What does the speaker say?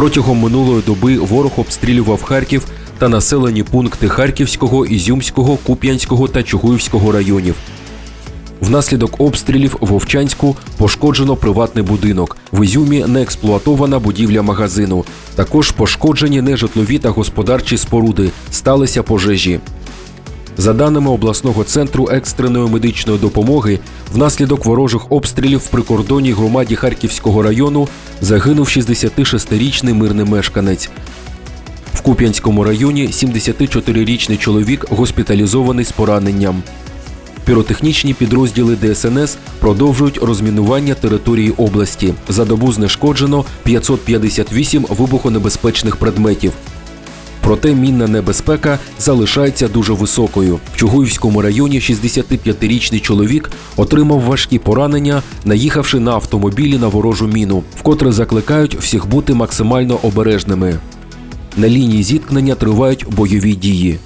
Протягом минулої доби ворог обстрілював Харків та населені пункти Харківського, Ізюмського, Куп'янського та Чугуївського районів. Внаслідок обстрілів в Овчанську пошкоджено приватний будинок. В Ізюмі не експлуатована будівля магазину. Також пошкоджені нежитлові та господарчі споруди. Сталися пожежі. За даними обласного центру екстреної медичної допомоги, внаслідок ворожих обстрілів в прикордонній громаді Харківського району загинув 66-річний мирний мешканець. В Куп'янському районі 74-річний чоловік госпіталізований з пораненням. Піротехнічні підрозділи ДСНС продовжують розмінування території області. За добу знешкоджено 558 вибухонебезпечних предметів. Проте мінна небезпека залишається дуже високою. В Чугуївському районі 65-річний чоловік отримав важкі поранення, наїхавши на автомобілі на ворожу міну, вкотре закликають всіх бути максимально обережними. На лінії зіткнення тривають бойові дії.